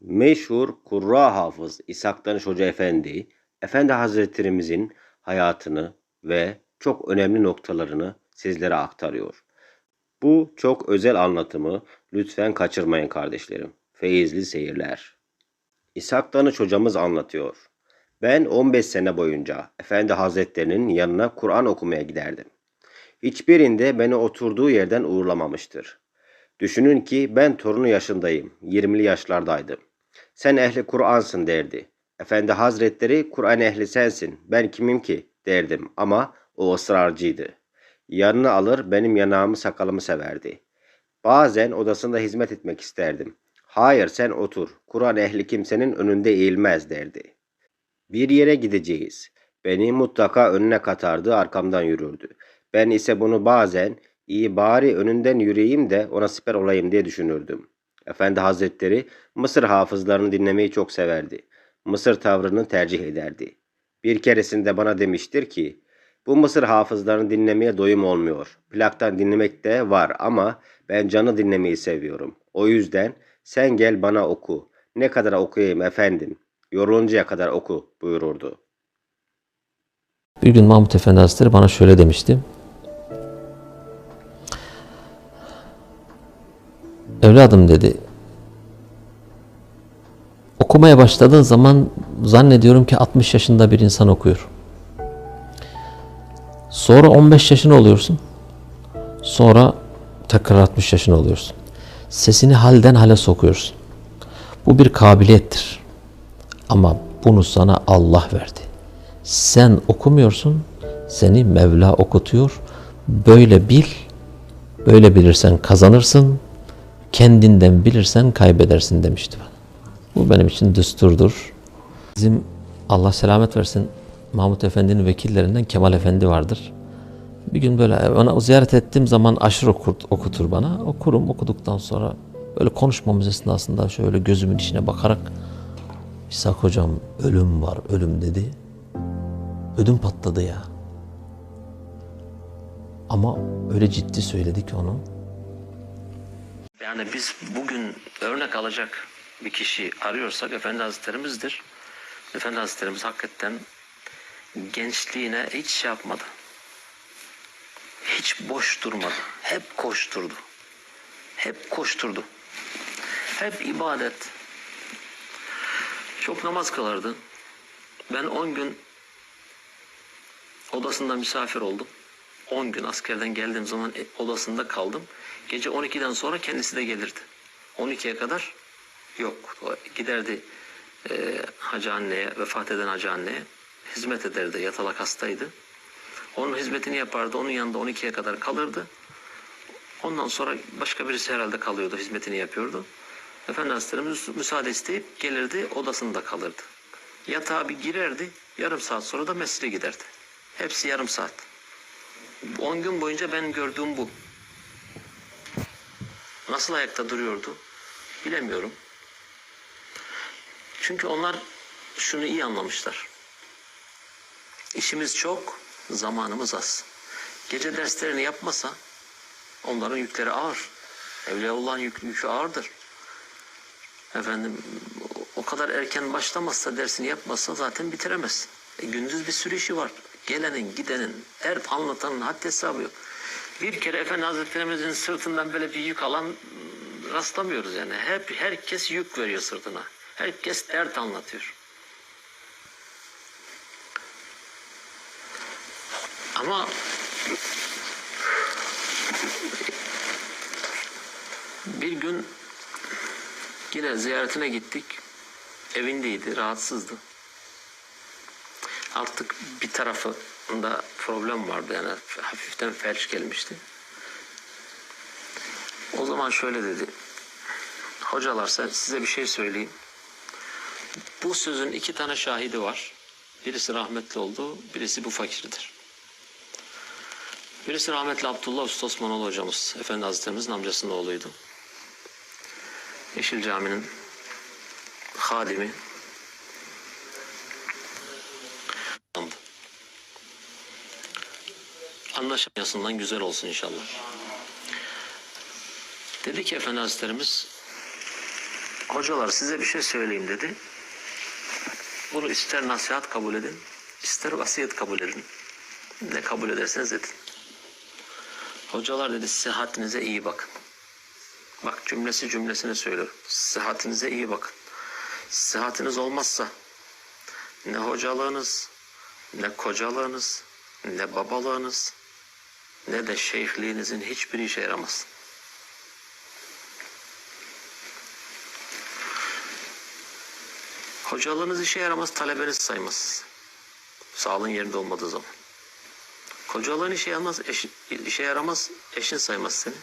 Meşhur Kurra Hafız İshak Danış Hoca Efendi, Efendi Hazretlerimizin hayatını ve çok önemli noktalarını sizlere aktarıyor. Bu çok özel anlatımı lütfen kaçırmayın kardeşlerim. Feyizli seyirler. İshak Danış hocamız anlatıyor. Ben 15 sene boyunca Efendi Hazretlerinin yanına Kur'an okumaya giderdim. Hiçbirinde beni oturduğu yerden uğurlamamıştır. Düşünün ki ben torunu yaşındayım, 20'li yaşlardaydım. Sen ehli Kur'ansın derdi. Efendi Hazretleri Kur'an ehli sensin, ben kimim ki derdim ama o ısrarcıydı. Yanına alır benim yanağımı sakalımı severdi. Bazen odasında hizmet etmek isterdim. Hayır sen otur, Kur'an ehli kimsenin önünde eğilmez derdi. Bir yere gideceğiz. Beni mutlaka önüne katardı, arkamdan yürürdü. Ben ise bunu bazen iyi bari önünden yürüyeyim de ona siper olayım diye düşünürdüm. Efendi Hazretleri Mısır hafızlarını dinlemeyi çok severdi. Mısır tavrını tercih ederdi. Bir keresinde bana demiştir ki, bu Mısır hafızlarını dinlemeye doyum olmuyor. Plaktan dinlemek de var ama ben canı dinlemeyi seviyorum. O yüzden sen gel bana oku. Ne kadar okuyayım efendim? Yoruluncaya kadar oku buyururdu. Bir gün Mahmut Efendi Hazretleri bana şöyle demişti. Evladım dedi. Okumaya başladığın zaman zannediyorum ki 60 yaşında bir insan okuyor. Sonra 15 yaşına oluyorsun. Sonra tekrar 60 yaşına oluyorsun. Sesini halden hale sokuyorsun. Bu bir kabiliyettir. Ama bunu sana Allah verdi. Sen okumuyorsun, seni Mevla okutuyor. Böyle bil, böyle bilirsen kazanırsın, kendinden bilirsen kaybedersin demişti bana. Bu benim için düsturdur. Bizim Allah selamet versin Mahmut Efendi'nin vekillerinden Kemal Efendi vardır. Bir gün böyle ona ziyaret ettiğim zaman aşırı okur, okutur bana. Okurum okuduktan sonra böyle konuşmamız esnasında şöyle gözümün içine bakarak İshak hocam ölüm var ölüm dedi. Ödüm patladı ya. Ama öyle ciddi söyledi ki onu. Yani biz bugün örnek alacak bir kişi arıyorsak Efendi Hazretlerimizdir. Efendi Hazretlerimiz hakikaten gençliğine hiç şey yapmadı. Hiç boş durmadı. Hep koşturdu. Hep koşturdu. Hep ibadet. Çok namaz kılardı. Ben 10 gün odasında misafir oldum. 10 gün askerden geldiğim zaman e, odasında kaldım. Gece 12'den sonra kendisi de gelirdi. 12'ye kadar yok. Giderdi e, hacı anneye, vefat eden hacı anneye hizmet ederdi. Yatalak hastaydı. Onun hizmetini yapardı. Onun yanında 12'ye kadar kalırdı. Ondan sonra başka birisi herhalde kalıyordu, hizmetini yapıyordu. Efendi Hazretlerimiz müsaade isteyip gelirdi, odasında kalırdı. Yatağa bir girerdi, yarım saat sonra da mescide giderdi. Hepsi yarım saat. 10 gün boyunca ben gördüğüm bu. Nasıl ayakta duruyordu bilemiyorum. Çünkü onlar şunu iyi anlamışlar. İşimiz çok, zamanımız az. Gece derslerini yapmasa onların yükleri ağır. Evliyaullah'ın yük, yükü ağırdır. Efendim o kadar erken başlamazsa dersini yapmazsa zaten bitiremez. E, gündüz bir sürü işi var. Gelenin gidenin dert anlatanın haddi hesabı yok. Bir kere Efendi Hazretlerimizin sırtından böyle bir yük alan ım, rastlamıyoruz yani. Hep herkes yük veriyor sırtına. Herkes dert anlatıyor. Ama bir gün yine ziyaretine gittik. Evindeydi, rahatsızdı. Artık bir tarafında problem vardı yani hafiften felç gelmişti. O zaman şöyle dedi. Hocalar sen size bir şey söyleyeyim. Bu sözün iki tane şahidi var. Birisi rahmetli oldu, birisi bu fakirdir. Birisi rahmetli Abdullah Usta Osmanoğlu hocamız, Efendi Hazretlerimizin amcasının oğluydu. Yeşil Cami'nin hadimi. Anlaşmasından güzel olsun inşallah. Dedi ki Efendi Hazretlerimiz Hocalar size bir şey söyleyeyim dedi. Bunu ister nasihat kabul edin, ister vasiyet kabul edin. Ne kabul ederseniz edin. Hocalar dedi sıhhatinize iyi bakın. Bak cümlesi cümlesine söylüyorum. Sıhhatinize iyi bakın. Sıhhatiniz olmazsa ne hocalığınız, ne kocalığınız, ne babalığınız, ne de şeyhliğinizin hiçbir işe yaramaz. Hocalığınız işe yaramaz, talebeniz saymaz. Sağlığın yerinde olmadığı zaman. Kocalığın işe yaramaz, eşin, işe yaramaz, eşin saymaz seni.